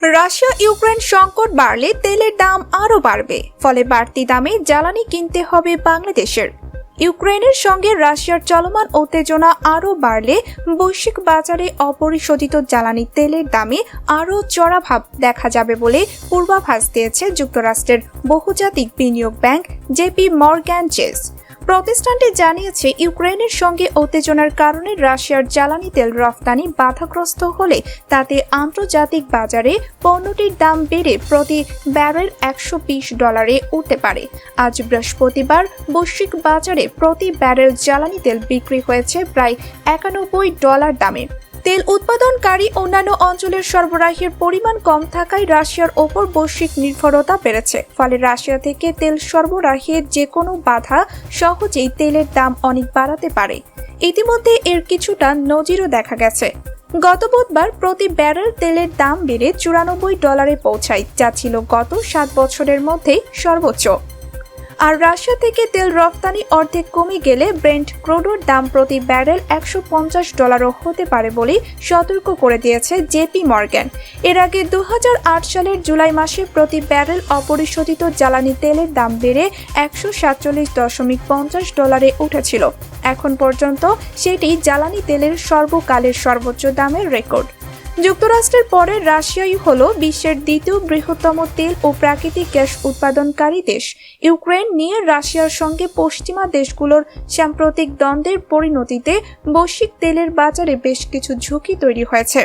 Russia Ukraine সংকট বাড়লে তেলের দাম আরও বাড়বে, ফলে বাড়তি দামে জ্বালানি কিনতে হবে বাংলাদেশের। ইউক্রেনের সঙ্গে রাশিয়ার চলমান উত্তেজনা আরও বাড়লে বৈশ্বিক বাজারে অপরিশোধিত জ্বালানি তেলের দামে আরও চড়া ভাব দেখা যাবে বলে পূর্বাভাস দিয়েছে যুক্তরাষ্ট্রের বহুজাতিক বিনিয়োগ ব্যাংক জেপি মর্গ্যান চেস। প্রতিষ্ঠানটি জানিয়েছে, ইউক্রেনের সঙ্গে উত্তেজনার কারণে রাশিয়ার জ্বালানি তেল রফতানি বাধাগ্রস্ত হলে তাতে আন্তর্জাতিক বাজারে পণ্যটির দাম বেড়ে প্রতি ব্যারেল একশো বিশ ডলারে উঠতে পারে। আজ বৃহস্পতিবার বৈশ্বিক বাজারে প্রতি ব্যারেল জ্বালানি তেল বিক্রি হয়েছে প্রায় একানব্বই ডলার দামে। তেল উৎপাদনকারী অন্যান্য অঞ্চলের সরবরাহের পরিমাণ কম থাকায় রাশিয়ার ওপর বৈশ্বিক নির্ভরতা বেড়েছে। ফলে রাশিয়া থেকে তেল সরবরাহের যে কোনো বাধা সহজেই তেলের দাম অনেক বাড়াতে পারে। ইতিমধ্যে এর কিছুটা নজিরও দেখা গেছে। গত বুধবার প্রতি ব্যারেল তেলের দাম বেড়ে চুরানব্বই ডলারে পৌঁছায়, যা ছিল গত সাত বছরের মধ্যে সর্বোচ্চ। আর রাশিয়া থেকে তেল রপ্তানি অর্ধেক কমে গেলে ব্রেন্ট ক্রোডোর দাম প্রতি ব্যারেল একশো পঞ্চাশ ডলারও হতে পারে বলে সতর্ক করে দিয়েছে জেপি মর্গ্যান। এর আগে দু হাজার আট সালের জুলাই মাসে প্রতি ব্যারেল অপরিশোধিত জ্বালানি তেলের দাম বেড়ে একশো সাতচল্লিশ দশমিক পঞ্চাশ ডলারে উঠেছিল। এখন পর্যন্ত সেটি জ্বালানি তেলের সর্বকালের সর্বোচ্চ দামের রেকর্ড। যুক্তরাষ্ট্রের পরে রাশিয়াই হল বিশ্বের দ্বিতীয় বৃহত্তম তেল ও প্রাকৃতিক গ্যাস উৎপাদনকারী দেশ। ইউক্রেন নিয়ে রাশিয়ার সঙ্গে পশ্চিমা দেশগুলোর সাম্প্রতিক দ্বন্দ্বের পরিণতিতে বৈশ্বিক তেলের বাজারে বেশ কিছু ঝুঁকি তৈরি হয়েছে।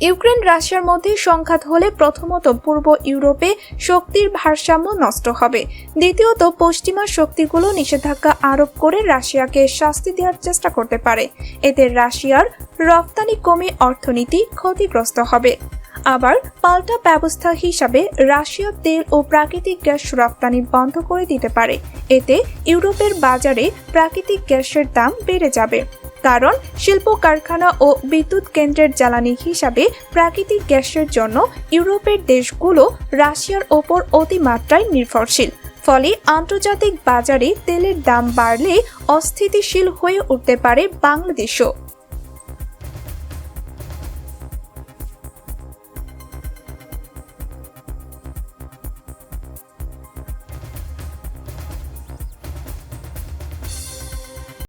ইউক্রেন রাশিয়ার মধ্যে সংঘাত হলে প্রথমত পূর্ব ইউরোপে শক্তির ভারসাম্য নষ্ট হবে। দ্বিতীয়ত, পশ্চিমা শক্তিগুলো নিষেধাজ্ঞা আরোপ করে রাশিয়াকে শাস্তি দেওয়ার চেষ্টা করতে পারে। এতে রাশিয়ার রপ্তানি কমে অর্থনীতি ক্ষতিগ্রস্ত হবে। আবার পাল্টা ব্যবস্থা হিসাবে রাশিয়া তেল ও প্রাকৃতিক গ্যাস রপ্তানি বন্ধ করে দিতে পারে। এতে ইউরোপের বাজারে প্রাকৃতিক গ্যাসের দাম বেড়ে যাবে। কারণ শিল্প কারখানা ও বিদ্যুৎ কেন্দ্রের জ্বালানি হিসাবে প্রাকৃতিক গ্যাসের জন্য ইউরোপের দেশগুলো রাশিয়ার ওপর অতিমাত্রায় নির্ভরশীল। ফলে আন্তর্জাতিক বাজারে তেলের দাম বাড়লে অস্থিতিশীল হয়ে উঠতে পারে বাংলাদেশও।